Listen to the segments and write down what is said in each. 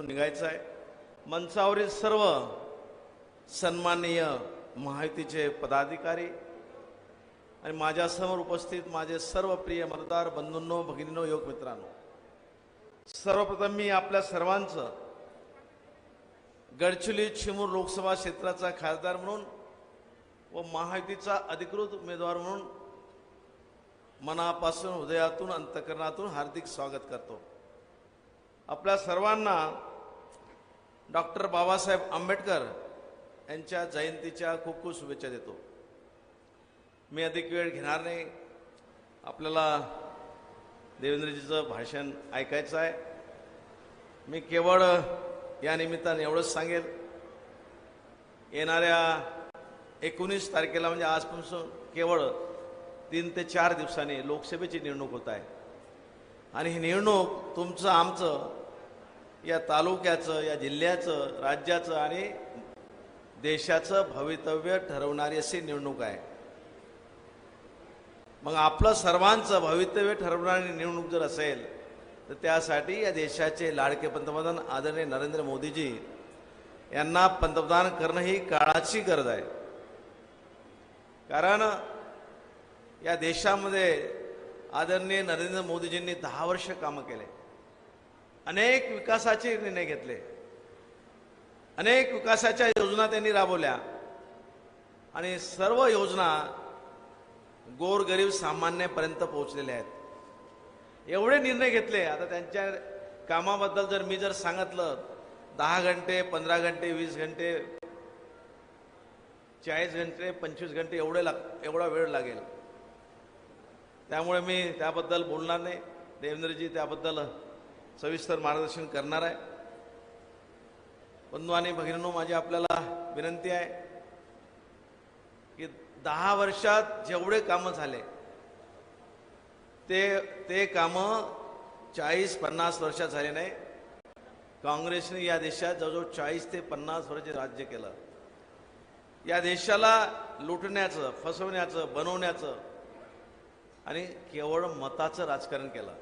तो निघायचं आहे. मंचावरील सर्व सन्माननीय महायुतीचे पदाधिकारी आणि माझ्यासमोर उपस्थित माझे सर्व प्रिय मतदार बंधूंनो भगिनींनो योग मित्रांनो सर्वप्रथम मी आपल्या सर्वांचं गडचिरोली चिमूर लोकसभा क्षेत्राचा खासदार म्हणून व महायुतीचा अधिकृत उमेदवार म्हणून मनापासून हृदयातून अंतकरणातून हार्दिक स्वागत करतो. आपल्या सर्वांना डॉक्टर बाबासाहेब आंबेडकर यांच्या जयंतीच्या खूप खूप शुभेच्छा देतो. मी अधिक वेळ घेणार नाही. आपल्याला देवेंद्रजीचं भाषण ऐकायचं आहे. मी केवळ या निमित्ताने एवढंच सांगेल. येणाऱ्या एकोणीस तारखेला म्हणजे आजपासून केवळ तीन ते चार दिवसांनी लोकसभेची निवडणूक होत आहे. आणि ही निवडणूक तुमचं आमचं या तालुक्याचं या जिल्ह्याचं राज्याचं आणि देशाचं भवितव्य ठरवणारी अशी निवडणूक आहे. मग आपलं सर्वांचं भवितव्य ठरवणारी निवडणूक जर असेल तर त्यासाठी या देशाचे लाडके पंतप्रधान आदरणीय नरेंद्र मोदीजी यांना पंतप्रधान करणं ही काळाची गरज आहे. कारण या देशामध्ये आदरणीय नरेंद्र मोदीजींनी दहा वर्ष कामं केले. अनेक विकासाचे निर्णय घेतले. अनेक विकासाच्या योजना त्यांनी राबवल्या. आणि सर्व योजना गोरगरीब सामान्यपर्यंत पोहोचलेल्या आहेत. एवढे निर्णय घेतले आता त्यांच्या कामाबद्दल जर मी जर सांगितलं दहा घंटे पंधरा घंटे वीस घंटे चाळीस घंटे पंचवीस घंटे एवढे लाग एवढा वेळ लागेल. त्यामुळे मी त्याबद्दल बोलणार नाही. देवेंद्रजी त्याबद्दल सविस्तर मार्गदर्शन करणार आहे. बंधू आणि भगिनींनो माझी आपल्याला विनंती आहे की दहा वर्षात जेवढे कामं झाले ते ते कामं चाळीस पन्नास वर्षात झाले नाही. काँग्रेसने या देशात जवळजवळ चाळीस ते पन्नास वर्ष राज्य केलं. या देशाला लुटण्याचं फसवण्याचं बनवण्याचं आणि केवळ मताचं राजकारण केलं.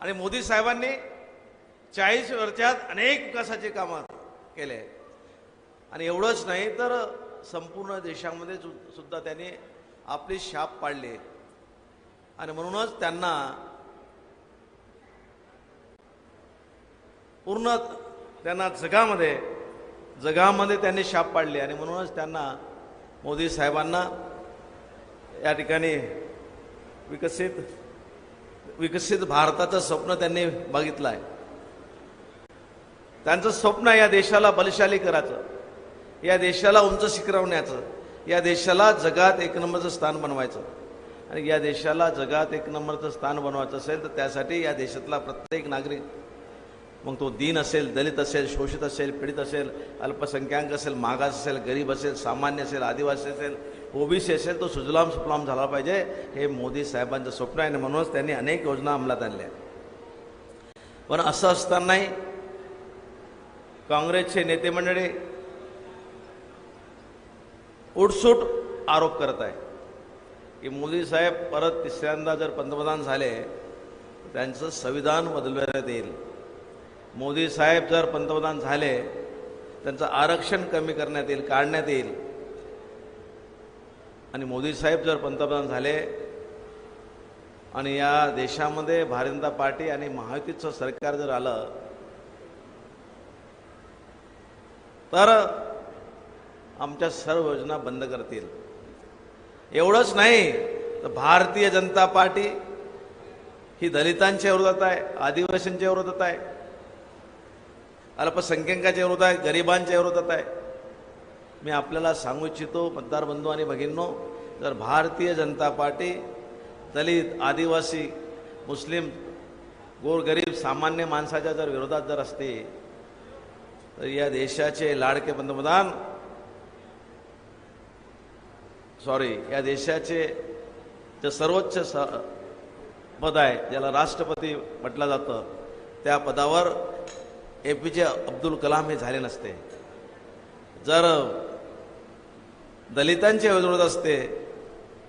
आणि मोदी साहेबांनी चाळीस वर्षात अनेक विकासाचे कामं केले. आणि एवढंच नाही तर संपूर्ण देशामध्ये सुद्धा त्यांनी आपली शाप पाडली. आणि म्हणूनच त्यांना पूर्ण त्यांना जगामध्ये जगामध्ये त्यांनी शाप पाडले. आणि म्हणूनच त्यांना मोदी साहेबांना या ठिकाणी विकसित विकसित भारताचं स्वप्न त्यांनी बघितलं आहे त्यांचं स्वप्न आहे या देशाला बलशाली करायचं या देशाला उंच शिखरवण्याचं या देशाला जगात एक नंबरचं स्थान बनवायचं. आणि या देशाला जगात एक नंबरचं स्थान बनवायचं असेल तर त्यासाठी या देशातला प्रत्येक नागरिक मग तो दीन असेल दलित असेल शोषित असेल पीडित असेल अल्पसंख्याक असेल मागास असेल गरीब असेल सामान्य असेल आदिवासी असेल ओबीसी असेल तो सुजलाम सुफलाम झाला पाहिजे. हे मोदी साहेबांचं स्वप्न आहे आणि म्हणूनच त्यांनी अनेक योजना अंमलात आणल्या. पण असं असतानाही काँग्रेसचे नेते मंडळी उठसूट आरोप करत आहे. की मोदी साहेब परत तिसऱ्यांदा जर पंतप्रधान झाले तर त्यांचं संविधान बदलवण्यात येईल. मोदी साहेब जर पंतप्रधान झाले त्यांचं आरक्षण कमी करण्यात येईल काढण्यात येईल. आणि मोदी साहेब जर पंतप्रधान झाले आणि या देशामध्ये भारतीय जनता पार्टी आणि महायुतीचं सरकार जर आलं तर आमच्या सर्व योजना बंद करतील. एवढंच नाही तर भारतीय जनता पार्टी ही दलितांच्या विरोधात आहे आदिवासींच्या विरोधात आहे अल्पसंख्याकाच्या विरोधात आहे गरिबांच्या विरोधात आहे. मी आपल्याला सांगू इच्छितो मतदार बंधू आणि भगिनींनो जर भारतीय जनता पार्टी दलित आदिवासी मुस्लिम गोरगरीब सामान्य माणसाच्या जर विरोधात जर असते तर या देशाचे लाडके पंतप्रधान सॉरी या देशाचे जे सर्वोच्च स पद आहे ज्याला राष्ट्रपती म्हटलं जातं त्या पदावर ए पी जे अब्दुल कलाम हे झाले नसते. जर दलितांची विरोधात असते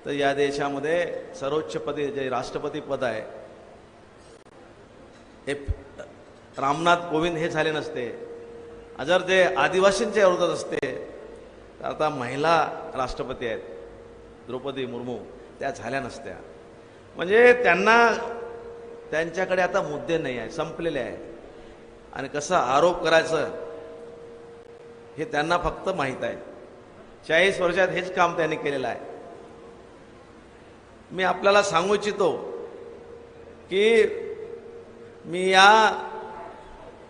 तर या देशामध्ये सर्वोच्च पदी जे राष्ट्रपती पद आहे हे रामनाथ कोविंद हे झाले नसते. जर ते आदिवासींच्या विरोधात असते तर आता महिला राष्ट्रपती आहेत द्रौपदी मुर्मू त्या झाल्या नसत्या. म्हणजे त्यांना त्यांच्याकडे आता मुद्दे नाही आहे संपलेले आहे आणि कसा आरोप करायचं हे त्यांना फक्त माहीत आहे. चाळीस वर्षात हेच काम त्यांनी केलेलं आहे. मी आपल्याला सांगू इच्छितो की मी या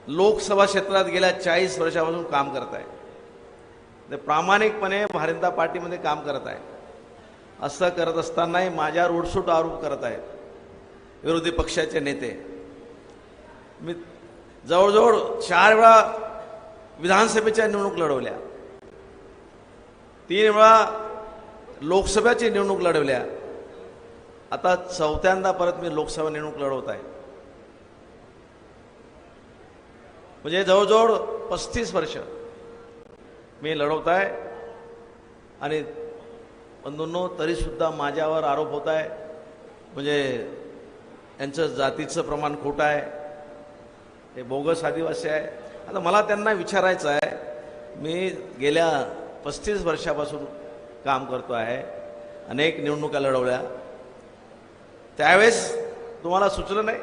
लोकसभा क्षेत्रात गेल्या चाळीस वर्षापासून काम करत आहे. ते प्रामाणिकपणे भारतीय जनता पार्टीमध्ये काम करत आहे. असं करत असतानाही माझ्या उडसूट आरोप करत आहेत विरोधी पक्षाचे नेते. मी जवळजवळ चार वेळा विधानसभेच्या निवडणूक लढवल्या. तीन वेळा लोकसभेची निवडणूक लढवल्या. आता चौथ्यांदा परत मी लोकसभा निवडणूक लढवत आहे. म्हणजे जवळजवळ पस्तीस वर्ष मी लढवत आहे. आणि बंधूंनो तरीसुद्धा माझ्यावर आरोप होत आहे. म्हणजे यांचं जातीचं प्रमाण खोटं आहे. हे बोगस आदिवासी आहे. आता मला त्यांना विचारायचं आहे. मी गेल्या पस्तीस वर्षापासून काम करतो आहे. अनेक निवडणुका लढवल्या. त्यावेळेस तुम्हाला सुचलं नाही?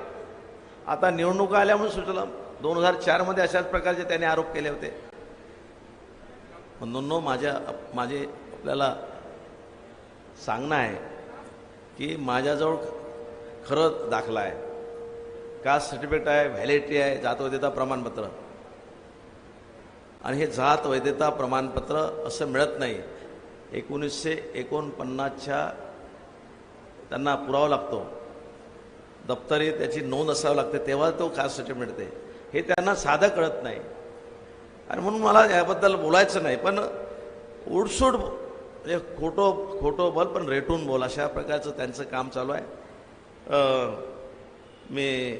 आता निवडणुका आल्या म्हणून सुचलं. दोन हजार चारमध्ये अशाच प्रकारचे त्याने आरोप केले होते. म्हणून माझ्या माझे आपल्याला सांगणं आहे की माझ्याजवळ खरंच दाखला आहे. कास्ट सर्टिफिकेट आहे व्हॅलिडिटी आहे जात वैधता प्रमाणपत्र. आणि हे जात वैधता प्रमाणपत्र असं मिळत नाही. एकोणीसशे एकोणपन्नासच्या त्यांना पुरावा लागतो. दप्तरी त्याची नोंद असावं लागते तेव्हा तो कास्ट सर्टिफिकेट मिळते. हे त्यांना साधं कळत नाही. आणि म्हणून मला याबद्दल बोलायचं नाही पण उडसूड म्हणजे खोटं खोटं बोल पण रेटून बोल अशा प्रकारचं त्यांचं काम चालू आहे. मी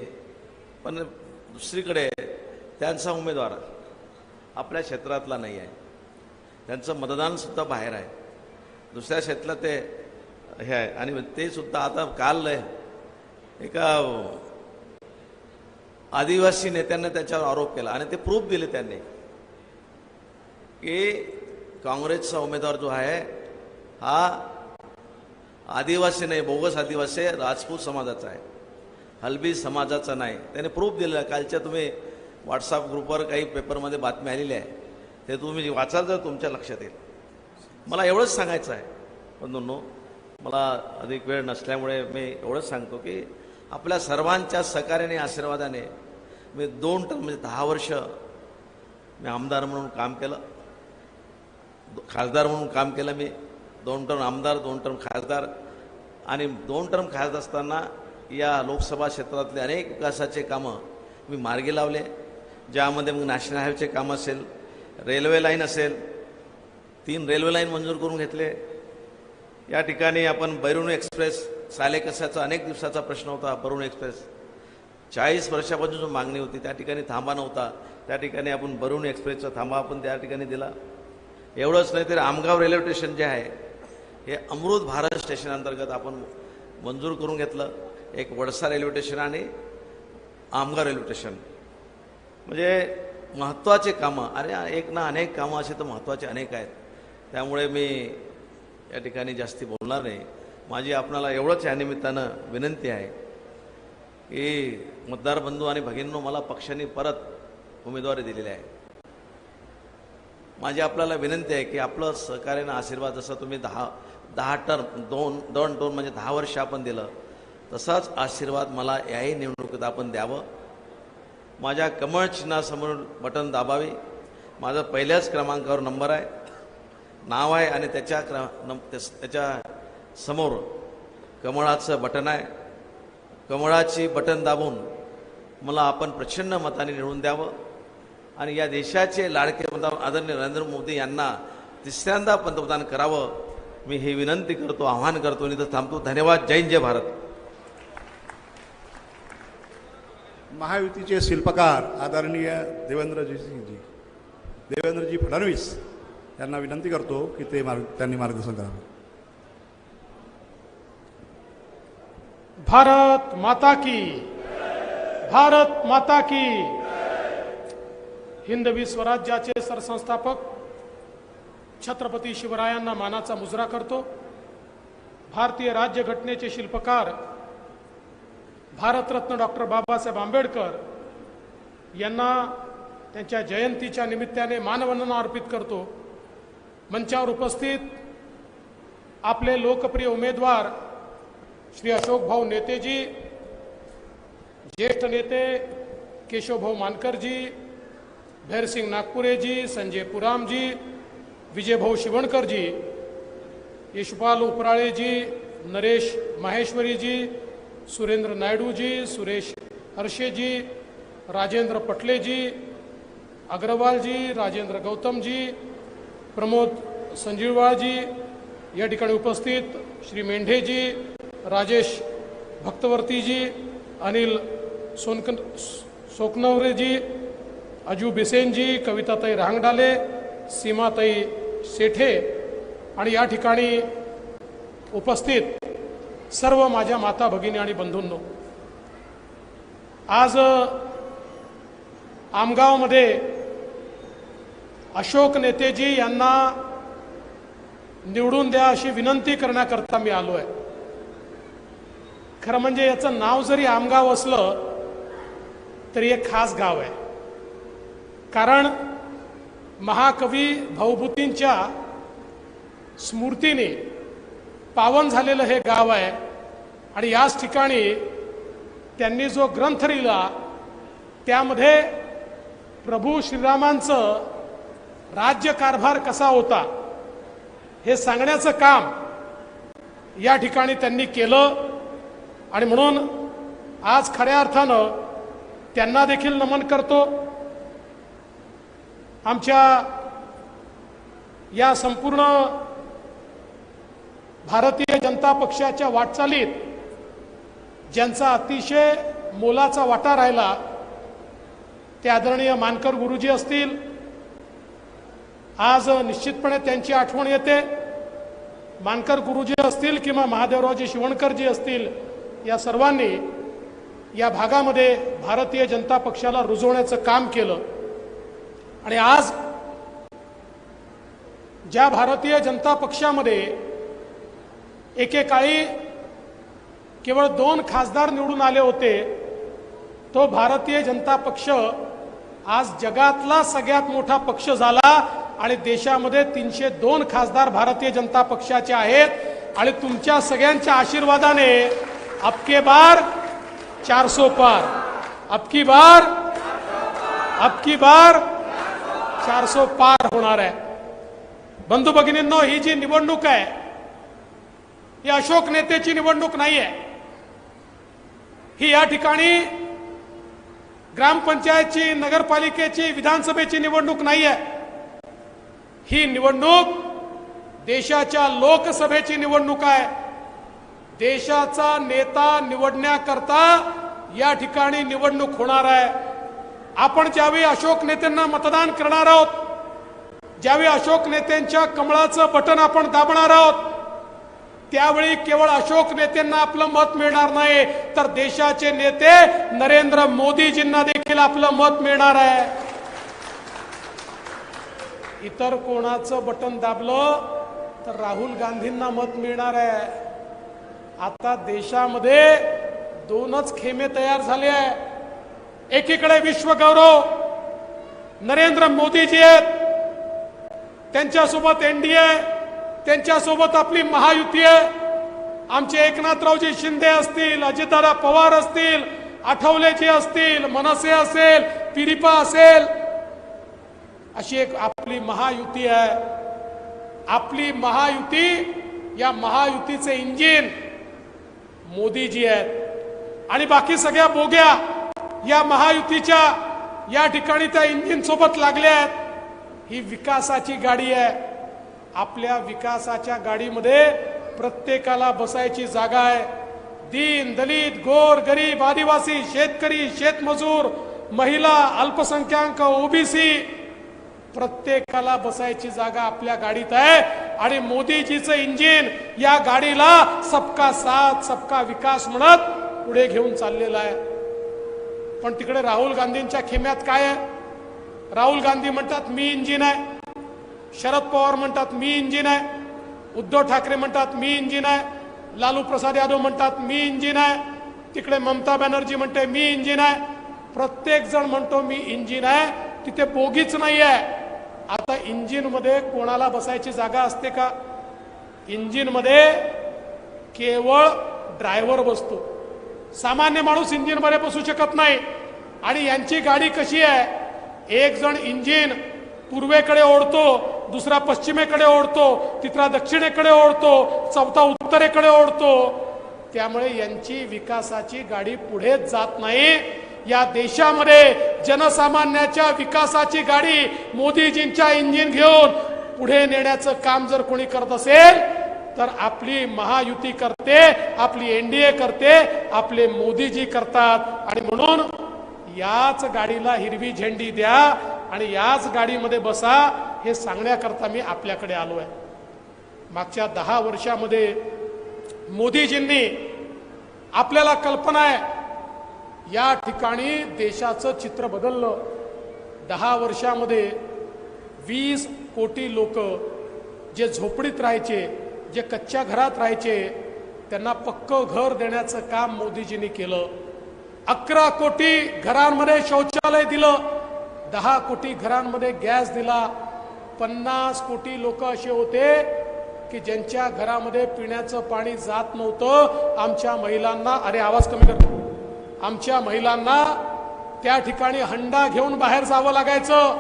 पण दुसरीकडे त्यांचा उमेदवार. आपल्या क्षेत्रातला नाही आहे. त्यांचं मतदानसुद्धा बाहेर आहे. दुसऱ्या क्षेत्रात ते हे आहे. आणि ते सुद्धा आता काल एका आदिवासी नेत्यांना त्याच्यावर आरोप केला. आणि ते प्रूफ दिले त्यांनी. की काँग्रेसचा उमेदवार जो आहे हा आदिवासी नाही बोगस आदिवासी राजपूत समाजाचा आहे. हलबी समाजाचा नाही. त्याने प्रूफ दिलेला. कालच्या तुम्ही व्हॉट्सअप ग्रुपवर काही पेपरमध्ये बातमी आलेली आहे ते तुम्ही वाचाल तर तुमच्या लक्षात येईल. मला एवढंच सांगायचं आहे. बंधूंनो मला अधिक वेळ नसल्यामुळे मी एवढंच सांगतो की आपल्या सर्वांच्या सहकार्याने आशीर्वादाने मी दोन टर्म म्हणजे दहा वर्ष मी आमदार म्हणून काम केलं. खासदार म्हणून काम केलं मी. दोन टर्म आमदार दोन टर्म खासदार. आणि दोन टर्म खासदार असताना या लोकसभा क्षेत्रातले अनेक विकासाचे कामं मी मार्गी लावले. ज्यामध्ये मग नॅशनल हायवेचे काम असेल रेल्वे लाईन असेल तीन रेल्वे लाईन मंजूर करून घेतले. या ठिकाणी आपण बैरुण एक्सप्रेस सालेकसाचा अनेक दिवसाचा प्रश्न होता बरुण एक्सप्रेस चाळीस वर्षापासून जो मागणी होती त्या ठिकाणी थांबा नव्हता. त्या ठिकाणी आपण बरुण एक्सप्रेसचा थांबा आपण त्या ठिकाणी दिला. एवढंच नाही तर आमगाव रेल्वे स्टेशन जे आहे हे अमृत भारत स्टेशन अंतर्गत आपण मंजूर करून घेतलं. एक वडसा रेल्वे स्टेशन आणि आमगाव रेल्वे स्टेशन म्हणजे महत्त्वाचे कामं. अरे एक ना अनेक कामं असे तर महत्त्वाचे अनेक आहेत. त्यामुळे मी या ठिकाणी जास्ती बोलणार नाही. माझी आपणाला एवढंच या निमित्तानं विनंती आहे की मतदार बंधू आणि भगिनींनो मला पक्षाने परत उमेदवारी दिलेली आहे. माझी आपल्याला विनंती आहे की आपलं सहकार्यानं आशीर्वाद जसं तुम्ही दहा दहा टर्म दोन दोन दोन म्हणजे दहा वर्ष आपण दिलं तसाच आशीर्वाद मला याही निवडणुकीत आपण द्यावं. माझ्या कमळ चिन्हासमोर बटन दाबावे. माझा पहिल्याच क्रमांकावर नंबर आहे. नाव आहे आणि त्याच्या क्र नम त्यास- त्याच्यासमोर कमळाचं बटन आहे. कमळाची बटन दाबून मला आपण प्रचंड मताने निवडून द्यावं. आणि या देशाचे लाडके पंतप्रधान आदरणीय नरेंद्र मोदी यांना तिसऱ्यांदा पंतप्रधान करावं. मी ही विनंती करतो आव्हान करतो आणि तर थांबतो. धन्यवाद. जय जय भारत. महायुतीचे शिल्पकार आदरणीय देवेंद्रजी सिंगजी देवेंद्रजी फडणवीस यांना विनंती करतो की ते मार्ग त्यांनी मार्गदर्शन करावं. भारत माता की भारत माता की. हिंदवी स्वराज्याचे सरसंस्थापक छत्रपती शिवरायांना मानाचा मुजरा करतो. भारतीय राज्यघटनेचे शिल्पकार भारतरत्न डॉक्टर बाबासाहेब आंबेडकर यांना त्यांच्या जयंतीच्या निमित्ताने मानवंदना अर्पित करतो. मंचावर उपस्थित आपले लोकप्रिय उमेदवार श्री अशोकभाऊ नेतेजी ज्येष्ठ नेते केशवभाऊ मानकरजी भैरसिंग नागपुरेजी संजय पुरामजी विजयभाऊ शिवणकरजी यशपाल उपराळेजी नरेश माहेश्वरीजी सुरेंद्र नायडूजी सुरेश हर्षेजी राजेंद्र पटलेजी अग्रवालजी राजेंद्र गौतमजी प्रमोद संजीववाळजी या ठिकाणी उपस्थित श्री मेंढेजी राजेश भक्तवर्तीजी अनिल सोनक सोकनवरेजी अजू बिसेनजी कविताताई रांगडाले सीमाताई सेठे आणि या ठिकाणी उपस्थित सर्व माझ्या माता भगिनी आणि बंधूंनो आज आमगावमध्ये अशोक नेतेजी यांना निवडून द्या अशी विनंती करण्याकरता मी आलो आहे खरं म्हणजे याचं नाव जरी आमगाव असलं तरी एक खास गाव आहे. कारण महाकवी भाऊभूतींच्या स्मृतीने पावन झालेलं हे गाव आहे. आणि याच ठिकाणी त्यांनी जो ग्रंथ लिहिला त्यामध्ये प्रभू श्रीरामांचं राज्यकारभार कसा होता हे सांगण्याचं काम या ठिकाणी त्यांनी केलं. आणि म्हणून आज खऱ्या अर्थानं त्यांना देखील नमन करतो. आमच्या या संपूर्ण भारतीय जनता पक्षाच्या वाटचालीत ज्यांचा अतिशय मोलाचा वाटा राहिला ते आदरणीय मानकर गुरुजी असतील. आज निश्चितपणे त्यांची आठवण येते. मानकर गुरुजी असतील किंवा महादेवरावजी शिवणकरजी असतील या सर्वांनी या भागामध्ये भारतीय जनता पक्षाला रुजवण्याचं काम केलं. आणि आज ज्या भारतीय जनता पक्षामध्ये एकेकाळी केवळ दोन खासदार निवडून आले होते तो भारतीय जनता पक्ष आज जगातला सगळ्यात मोठा पक्ष झाला आणि देशामध्ये तीनशे दोन खासदार भारतीय जनता पक्षाचे आहेत. आणि तुमच्या सगळ्यांच्या आशीर्वादाने अबके बार चारसो पार. अबकी बार अबकी बार चारसो पार होणार आहे. बंधू भगिनींनो ही जी निवडणूक आहे ही अशोक नेतेची निवडणूक नाही आहे ही या ठिकाणी ग्रामपंचायतची नगरपालिकेची विधानसभेची निवडणूक नाही आहे ही निवडणूक देशाच्या लोकसभेची निवडणूक आहे. देशाचा नेता निवडण्याकरता या ठिकाणी निवडणूक होणार आहे. आपण ज्यावेळी अशोक नेत्यांना मतदान करणार आहोत ज्यावेळी अशोक नेत्यांच्या कमळाचं बटन आपण दाबणार आहोत त्यावेळी केवळ अशोक नेत्यांना आपलं मत मिळणार नाही तर देशाचे नेते नरेंद्र मोदीजींना देखील आपलं मत मिळणार आहे. इतर कोणाचं बटन दाबलं तर राहुल गांधींना मत मिळणार आहे. आता देशामध्ये दोनच खेमे तयार झाले आहे एकीकडे विश्वगौरव नरेंद्र मोदीजी आहेत. त्यांच्यासोबत एनडीए त्यांच्यासोबत आपली महायुती आहे. आमचे एकनाथरावजी शिंदे असतील अजितदादा पवार असतील आठवलेजी असतील मनसे असेल पिरिपा असेल अशी एक आपली महायुती आहे. आपली महायुती या महायुतीचे इंजिन मोदीजी आहेत. आणि बाकी सगळ्या बोग्या या महायुतीच्या या ठिकाणी त्या इंजिन सोबत लागल्या आहेत. ही विकासाची गाडी आहे. आपल्या विकासाच्या गाडीमध्ये प्रत्येकाला बसायची जागा आहे. दीन दलित गोर गरीब आदिवासी शेतकरी शेतमजूर महिला अल्पसंख्याक ओबीसी प्रत्येकाला बसायची जागा आपल्या गाडीत आहे. आणि मोदीजीचं इंजिन या गाडीला सबका साथ सबका विकास म्हणत पुढे घेऊन चाललेला आहे. पण तिकडे राहुल गांधींच्या खेम्यात काय आहे? राहुल गांधी म्हणतात मी इंजिन आहे. शरद पवार म्हणतात मी इंजिन आहे. उद्धव ठाकरे म्हणतात मी इंजिन आहे. लालू प्रसाद यादव म्हणतात मी इंजिन आहे. तिकडे ममता बॅनर्जी म्हणते मी इंजिन आहे. प्रत्येक जण म्हणतो मी इंजिन आहे. तिथे बोगीच नाही आहे आता इंजिनमध्ये कोणाला बसायची जागा असते का? इंजिनमध्ये केवळ ड्रायव्हर बसतो. सामान्य माणूस इंजिनमध्ये बसू शकत नाही. आणि यांची गाडी कशी आहे? एक जण इंजिन पूर्वेकडे ओढतो दुसरा पश्चिमेकडे ओढतो तिसरा दक्षिणेकडे ओढतो चौथा उत्तरेकडे ओढतो. त्यामुळे यांची विकासाची गाडी पुढेच जात नाही. या देशामध्ये जनसामान्याच्या विकासाची गाडी मोदीजींच्या इंजिन घेऊन पुढे नेण्याचं काम जर कोणी करत असेल तर आपली महायुती करते आपली एनडीए करते आपले मोदीजी करतात. आणि म्हणून याच गाडीला हिरवी झेंडी द्या आणि याच गाडीमध्ये बसा हे सांगण्याकरता मी आपल्याकडे आलो आहे मागच्या दहा वर्षामध्ये मोदीजींनी आपल्याला कल्पना आहे या ठिकाणी देशाचं चित्र बदललं. दहा वर्षामध्ये वीस कोटी लोक जे झोपडीत राहायचे जे कच्च्या घरात राहायचे त्यांना पक्क घर देण्याचं काम मोदीजींनी केलं. अकरा कोटी घरांमध्ये शौचालय दिलं. दहा कोटी घरांमध्ये गॅस दिला. पन्नास कोटी लोक असे होते की ज्यांच्या घरामध्ये पिण्याचं पाणी जात नव्हतं आमच्या महिलांना अरे आवाज कमी करतो आमच्या महिलांना त्या ठिकाणी हंडा घेऊन बाहेर जावं लागायचं.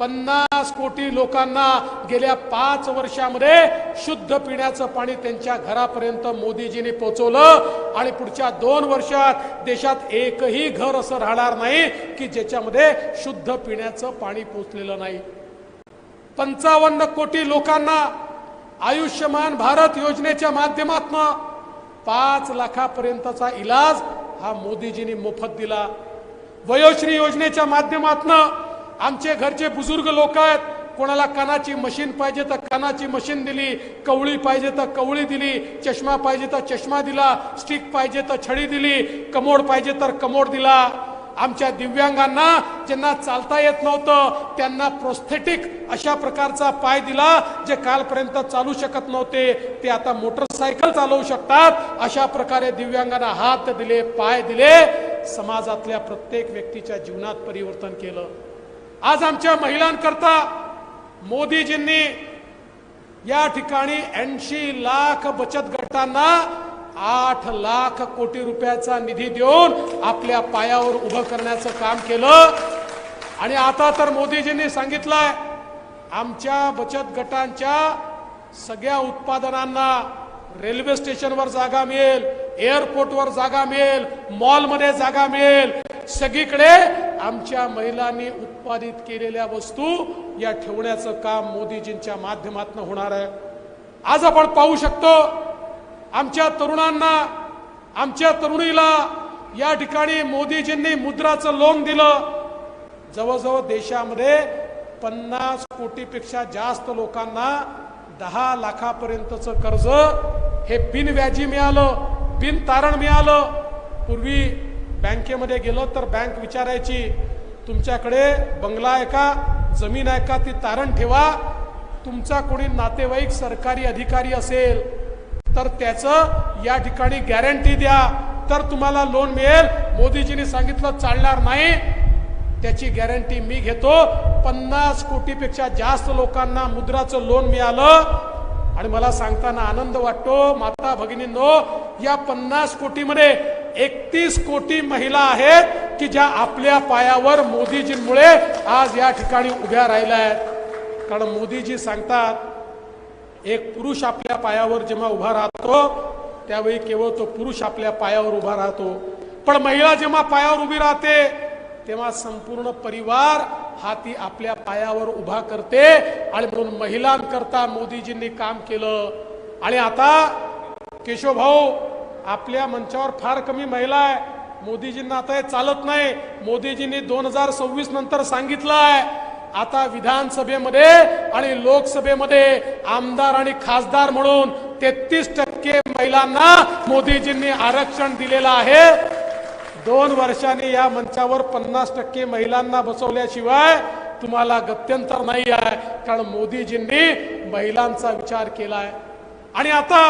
पन्नास कोटी लोकांना गेल्या पाच वर्षामध्ये शुद्ध पिण्याचं पाणी त्यांच्या घरापर्यंत मोदीजींनी पोहोचवलं आणि पुढच्या दोन वर्षात देशात एकही घर असं राहणार नाही की ज्याच्यामध्ये शुद्ध पिण्याचं पाणी पोचलेलं नाही. पंचावन्न कोटी लोकांना आयुष्यमान भारत योजनेच्या माध्यमातून पाच लाखापर्यंतचा इलाज हा मोदीजींनी मोफत दिला. वयोश्री योजनेच्या माध्यमातून आमचे घरचे बुजुर्ग लोक आहेत कोणाला कानाची मशीन पाहिजे तर कानाची मशीन दिली कवळी पाहिजे तर कवळी दिली चष्मा पाहिजे तर चष्मा दिला स्टिक पाहिजे तर छडी दिली कमोड पाहिजे तर कमोड दिला. आमच्या दिव्यांगांना ज्यांना चालता येत नव्हतं त्यांना प्रोस्थेटिक अशा प्रकारचा पाय दिला जे कालपर्यंत चालू शकत नव्हते ते आता मोटरसायकल चालवू शकतात. अशा प्रकारे दिव्यांगांना हात दिले पाय दिले. समाजातल्या प्रत्येक व्यक्तीच्या जीवनात परिवर्तन केलं. आज आमच्या महिलांकरता मोदीजींनी या ठिकाणी ऐंशी लाख बचत गटांना आठ लाख कोटी रुपयाचा निधी देऊन आपल्या पायावर उभं करण्याचं काम केलं. आणि आता तर मोदीजींनी सांगितलंय आमच्या बचत गटांच्या सगळ्या उत्पादनांना रेल्वे स्टेशनवर जागा मिळेल एअरपोर्टवर जागा मिळेल मॉलमध्ये जागा मिळेल. सगळीकडे आमच्या महिलांनी उत्पादित केलेल्या वस्तू या ठेवण्याचं काम मोदीजींच्या माध्यमातून होणार आहे. आज आपण पाहू शकतो आमच्या तरुणांना आमच्या तरुणीला या ठिकाणी मोदीजींनी मुद्राचं लोन दिलं. जवळजवळ देशामध्ये पन्नास कोटीपेक्षा जास्त लोकांना दहा लाखापर्यंतचं कर्ज हे बिनव्याजी मिळालं बिन तारण मिळालं. पूर्वी बँकेमध्ये गेलं तर बँक विचारायची तुमच्याकडे बंगला आहे का? जमीन आहे का ती तारण ठेवा. तुमचा कोणी नातेवाईक सरकारी अधिकारी असेल तर त्याचं या ठिकाणी गॅरंटी द्या. तर तुम्हाला लोन मिळेल. मोदीजींनी सांगितलं चालणार नाही. त्याची गॅरंटी मी घेतो. पन्नास कोटीपेक्षा जास्त लोकांना मुद्राचं लोन मिळालं. आणि मला सांगताना आनंद वाटतो माता भगिनींनो या पन्नास कोटीमध्ये एकतीस कोटी महिला आहेत की ज्या आपल्या पायावर मोदीजींमुळे आज या ठिकाणी उभ्या राहिल्या आहेत. कारण मोदीजी सांगतात एक पुरुष आपल्या पायावर जेव्हा उभा राहतो त्यावेळी केवळ तो पुरुष आपल्या पायावर उभा राहतो. पण महिला जेव्हा पायावर उभी राहते तेव्हा संपूर्ण परिवार हा ती आपल्या पायावर उभा करते आणि म्हणून महिलांकरता मोदीजींनी काम केलं. आणि आता केशव भाऊ आपल्या मंचावर फार कमी महिला आहे. मोदीजींना आता हे चालत नाही. मोदीजींनी दोन हजार सव्वीस नंतर सांगितलं आहे आता विधानसभेमध्ये आणि लोकसभेमध्ये आमदार आणि खासदार म्हणून तेहतीस टक्के महिलांना मोदीजींनी आरक्षण दिलेलं आहे. दोन वर्षांनी या मंचावर पन्नास टक्के महिलांना बसवल्याशिवाय तुम्हाला गत्यंतर नाही आहे. कारण मोदीजींनी महिलांचा विचार केला आहे आणि आता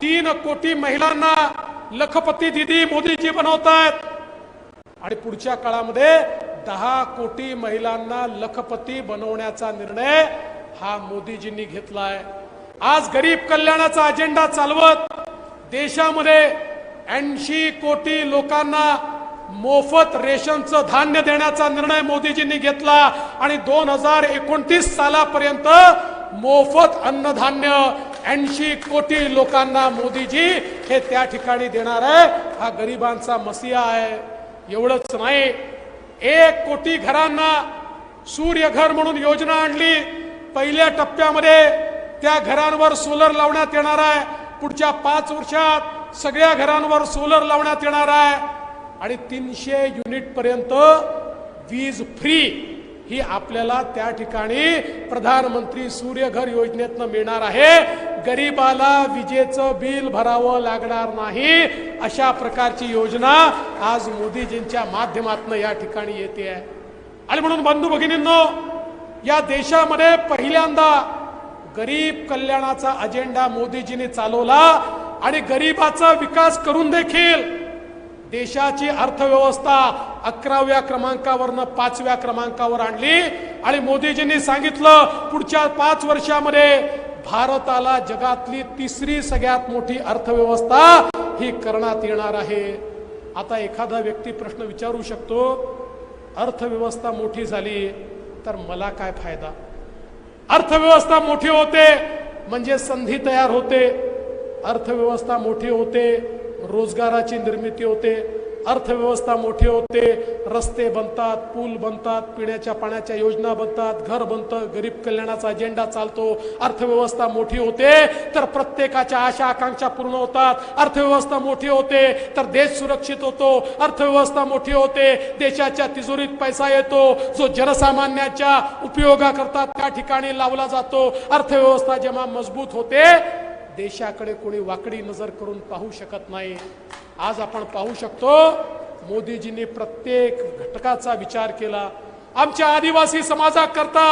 तीन कोटी महिलांना लखपती दिदी मोदीजी बनवतायत. आणि पुढच्या काळामध्ये दहा कोटी महिलांना लखपती बनवण्याचा निर्णय हा मोदीजींनी घेतलाय. आज गरीब कल्याणाचा अजेंडा चालवत देशामध्ये ऐंशी कोटी लोकांना मोफत रेशनचं धान्य देण्याचा निर्णय मोदीजींनी घेतला आणि दोन हजार एकोणतीस सालापर्यंत मोफत अन्नधान्य ऐंशी कोटी लोकांना मोदीजी हे त्या ठिकाणी देणार आहे. हा गरिबांचा मसिया आहे. एवढंच नाही. एक कोटी घरांना सूर्यघर म्हणून योजना आणली. पहिल्या टप्प्यामध्ये त्या घरांवर सोलर लावण्यात येणार आहे. पुढच्या पाच वर्षात सगळ्या घरांवर सोलर लावण्यात येणार आहे. आणि तीनशे युनिट पर्यंत वीज फ्री ही आपल्याला त्या ठिकाणी प्रधानमंत्री सूर्यघर योजनेतनं मिळणार आहे. गरीबाला विजेचं बिल भरावं लागणार नाही अशा प्रकारची योजना आज मोदीजींच्या माध्यमातून या ठिकाणी येते आहे. आणि म्हणून बंधू भगिनींनो या देशामध्ये पहिल्यांदा गरीब कल्याणाचा अजेंडा मोदीजींनी चालवला आणि गरीबाचा विकास करून देखील देशाची अर्थव्यवस्था अकराव्या क्रमांकावरनं पाचव्या क्रमांकावर आणली. आणि मोदीजींनी सांगितलं पुढच्या पाच वर्षामध्ये भारताला जगातली तिसरी सगळ्यात मोठी अर्थव्यवस्था ही करण्यात येणार आहे. आता एखादा व्यक्ती प्रश्न विचारू शकतो अर्थव्यवस्था मोठी झाली तर मला काय फायदा? अर्थव्यवस्था मोठी होते म्हणजे संधी तयार होते अर्थव्यवस्था मोठी होते रोजगाराची निर्मिती होते अर्थव्यवस्था मोठी होते रस्ते बनतात पूल बनतात पिण्याच्या पाण्याच्या योजना बनतात घर बनतं गरीब कल्याणाचा अजेंडा चालतो अर्थव्यवस्था मोठी होते तर प्रत्येकाच्या आशा आकांक्षा पूर्ण होतात. अर्थव्यवस्था मोठी होते तर देश सुरक्षित होतो. अर्थव्यवस्था मोठी होते देशाच्या तिजोरीत पैसा येतो जो जनसामान्याच्या उपयोगाकरता त्या ठिकाणी लावला जातो. अर्थव्यवस्था जेव्हा मजबूत होते देशाकडे कोणी वाकडी नजर करून पाहू शकत नाही. आज आपण पाहू शकतो मोदीजींनी प्रत्येक घटकाचा विचार केला. आमच्या आदिवासी समाजाकरता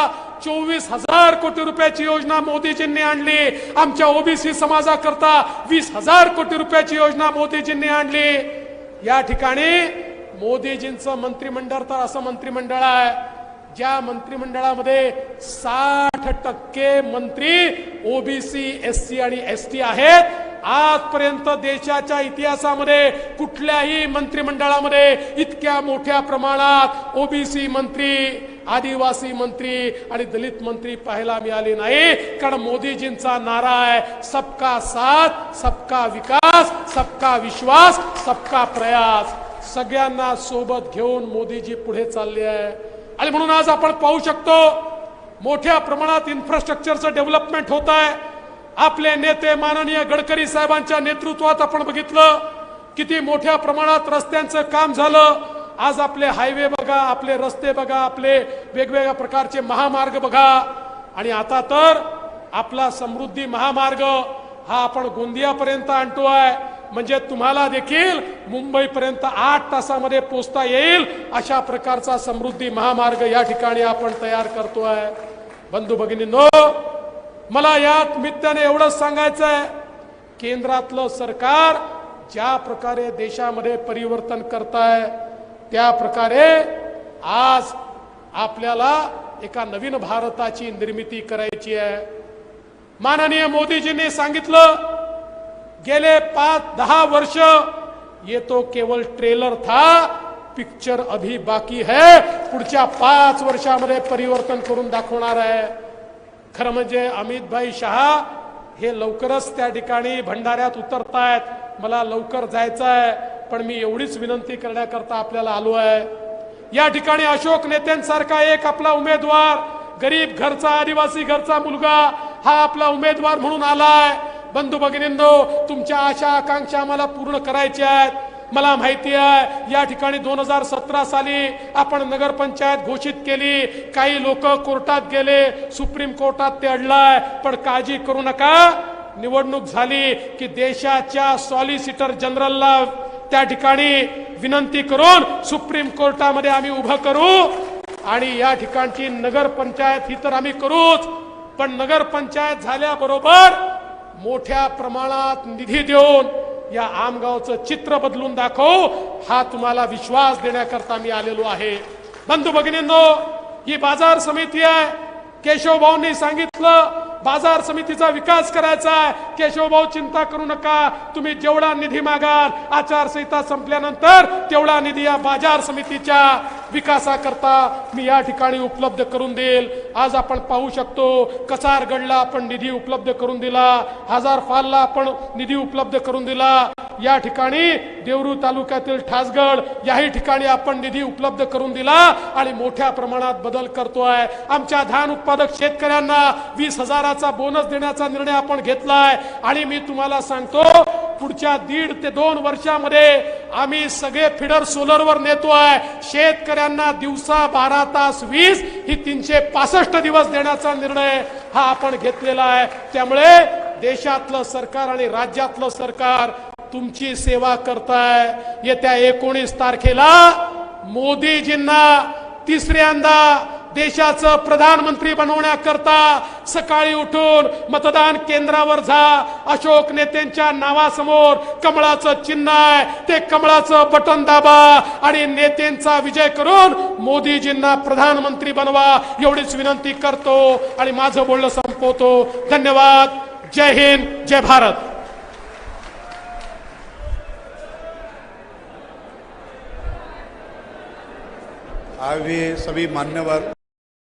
चोवीस हजार कोटी रुपयाची योजना मोदीजींनी आणली. आमच्या ओबीसी समाजाकरता वीस हजार कोटी रुपयाची योजना मोदीजींनी आणली. या ठिकाणी मोदीजींचं मंत्रिमंडळ तर असं मंत्रिमंडळ आहे. ज्या मंत्रिमंडळामध्ये साठ टक्के मंत्री ओबीसी एस सी आणि एस टी आहेत आजपर्यंत देशाच्या इतिहासामध्ये कुठल्याही मंत्रिमंडळामध्ये इतक्या मोठ्या प्रमाणात ओबीसी मंत्री आदिवासी मंत्री आणि दलित मंत्री पाहायला मिळाले नाही. कारण मोदीजींचा नारा आहे सबका साथ सबका विकास सबका विश्वास सबका प्रयास. सगळ्यांना सोबत घेऊन मोदीजी पुढे चालले आहे. आणि म्हणून आज आपण पाहू शकतो मोठ्या प्रमाणात इन्फ्रास्ट्रक्चरचं डेव्हलपमेंट होत आहे आपले नेते माननीय गडकरी साहेबांच्या नेतृत्वात आपण बघितलं किती मोठ्या प्रमाणात रस्त्यांचं काम झालं. आज आपले हायवे बघा आपले रस्ते बघा आपले वेगवेगळ्या प्रकारचे महामार्ग बघा. आणि आता तर आपला समृद्धी महामार्ग हा आपण गोंदियापर्यंत आणतो आहे म्हणजे तुम्हाला देखील मुंबईपर्यंत आठ तासामध्ये पोचता येईल अशा प्रकारचा समृद्धी महामार्ग या ठिकाणी आपण तयार करतोय. बंधू भगिनींनो मला यात निमित्ताने एवढंच सांगायचं आहे केंद्रातलं सरकार ज्या प्रकारे देशामध्ये परिवर्तन करताय त्या प्रकारे आज आपल्याला एका नवीन भारताची निर्मिती करायची आहे. माननीय मोदीजींनी सांगितलं गेले पाच दहा वर्ष ये तो केवळ ट्रेलर था पिक्चर अभी बाकी है पुढच्या पाच वर्षामध्ये परिवर्तन करून दाखवणार आहे. खरं म्हणजे अमितभाई शहा हे लवकरच त्या ठिकाणी भंडाऱ्यात उतरतायत. मला लवकर जायचं आहे पण मी एवढीच विनंती करण्याकरता आपल्याला आलो आहे. या ठिकाणी अशोक नेत्यांसारखा एक आपला उमेदवार गरीब घरचा आदिवासी घरचा मुलगा हा आपला उमेदवार म्हणून आलाय. बंधू भगिनींनो तुमच्या आशा आकांक्षा आम्हाला पूर्ण करायच्या आहेत. मला माहिती आहे या ठिकाणी दोन हजार सतरा साली आपण नगरपंचायत घोषित केली. काही लोक कोर्टात गेले सुप्रीम कोर्टात ते अडलाय. पण काळजी करू नका. निवडणूक झाली की देशाच्या सॉलिसिटर जनरलला त्या ठिकाणी विनंती करून सुप्रीम कोर्टामध्ये आम्ही उभं करू. आणि या ठिकाणची नगरपंचायत ही तर आम्ही करूच. पण नगरपंचायत झाल्याबरोबर मोठ्या प्रमाणात निधी देऊन या आमगावचं चित्र बदलून दाखवू हा तुम्हाला विश्वास देण्याकरता मी आलेलो आहे. बंधू भगिनींनो ही बाजार समिती आहे. केशव भाऊंनी सांगितलं बाजार समितीचा विकास करायचा आहे. केशव भाऊ चिंता करू नका तुम्ही जेवढा निधी मागाल आचारसंहिता संपल्यानंतर तेवढा निधी या बाजार समितीच्या विकासाकरता मी या ठिकाणी उपलब्ध करून देईल. आज आपण पाहू शकतो कसारगडला आपण निधी उपलब्ध करून दिला. हजार फालला आपण निधी उपलब्ध करून दिला. या ठिकाणी देवरू तालुक्यातील ठासगड याही ठिकाणी आपण निधी उपलब्ध करून दिला आणि मोठ्या प्रमाणात बदल करतोय. आमच्या धान उत्पादक शेतकऱ्यांना वीस हजाराचा बोनस देण्याचा निर्णय आपण घेतलाय. आणि मी तुम्हाला सांगतो पुढच्या दीड ते दोन वर्षामध्ये आम्ही सगळे फिडर सोलरवर नेतोय. शेतकरी शेतकऱ्यांना दिवसा बारा तास वीज ही तीनशे पासष्ट दिवस देण्याचा निर्णय हा आपण घेतलेला आहे. त्यामुळे देशातलं सरकार आणि राज्यातलं सरकार तुमची सेवा करताय. येत्या एकोणीस तारखेला मोदीजींना तिसऱ्यांदा देशाचं प्रधानमंत्री बनवण्याकरता सकाळी उठून मतदान केंद्रावर जा. अशोक नेत्यांच्या नावासमोर कमळाचं चिन्ह आहे. ते कमळाचं बटन दाबा आणि नेत्यांचा विजय करून मोदीजींना प्रधानमंत्री बनवा. एवढीच विनंती करतो आणि माझं बोलणं संपवतो. धन्यवाद. जय हिंद जय भारत. आवे सभी मान्यवर